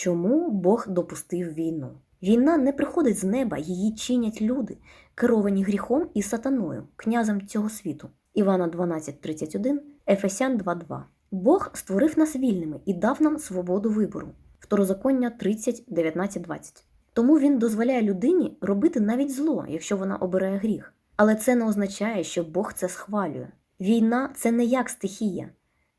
Чому Бог допустив війну? Війна не приходить з неба, її чинять люди, керовані гріхом і сатаною, князем цього світу. Івана 12.31, Ефесян 2.2. Бог створив нас вільними і дав нам свободу вибору. Второзаконня 30, 19, 20. Тому він дозволяє людині робити навіть зло, якщо вона обирає гріх. Але це не означає, що Бог це схвалює. Війна це не як стихія.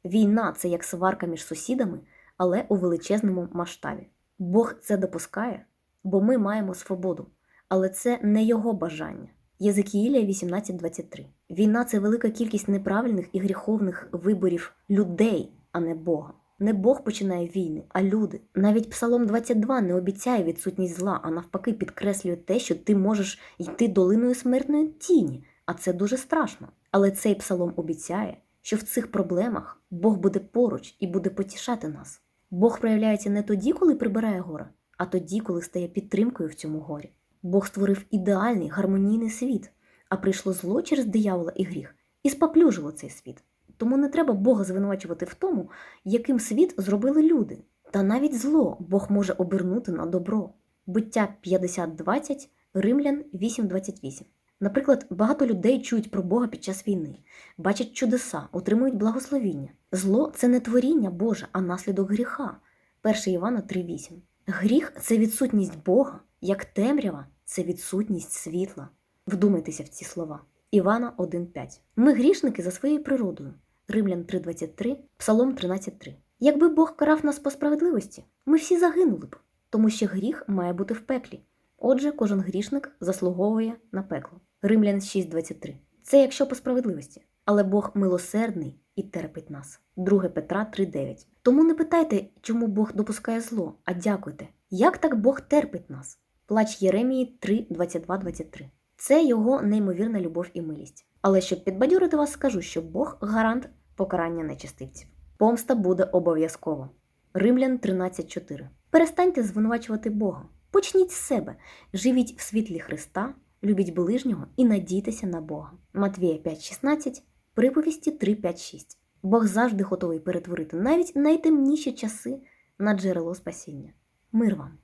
Війна це як сварка між сусідами, але у величезному масштабі. Бог це допускає, бо ми маємо свободу, але це не його бажання. Єзекіїля 18.23. Війна це велика кількість неправильних і гріховних виборів людей, а не Бога. Не Бог починає війни, а люди. Навіть Псалом 22 не обіцяє відсутність зла, а навпаки підкреслює те, що ти можеш йти долиною смертної тіні, а це дуже страшно. Але цей псалом обіцяє, що в цих проблемах Бог буде поруч і буде потішати нас. Бог проявляється не тоді, коли прибирає гора, а тоді, коли стає підтримкою в цьому горі. Бог створив ідеальний гармонійний світ, а прийшло зло через диявола і гріх і споплюжило цей світ. Тому не треба Бога звинувачувати в тому, яким світ зробили люди. Та навіть зло Бог може обернути на добро. Буття 50.20, Римлян 8.28. Наприклад, багато людей чують про Бога під час війни, бачать чудеса, отримують благословіння. Зло це не творіння Боже, а наслідок гріха. 1 Івана 3.8. Гріх це відсутність Бога, як темрява це відсутність світла. Вдумайтеся в ці слова. Івана 1.5. Ми грішники за своєю природою. Римлян 3.23, Псалом 13.3. Якби Бог карав нас по справедливості, ми всі загинули б, тому що гріх має бути в пеклі. Отже, кожен грішник заслуговує на пекло. Римлян 6.23. Це якщо по справедливості. Але Бог милосердний і терпить нас. 2 Петра 3.9. Тому не питайте, чому Бог допускає зло, а дякуйте, як так Бог терпить нас. Плач Єремії 3.22-23. Це його неймовірна любов і милість. Але щоб підбадьорити вас, скажу, що Бог гарант покарання нечистивців. Помста буде обов'язково. Римлян 13.4. Перестаньте звинувачувати Бога. Почніть з себе, живіть в світлі Христа, любіть ближнього і надійтеся на Бога. Матвія 5.16, приповісті 3.5.6. Бог завжди готовий перетворити навіть найтемніші часи на джерело спасіння. Мир вам!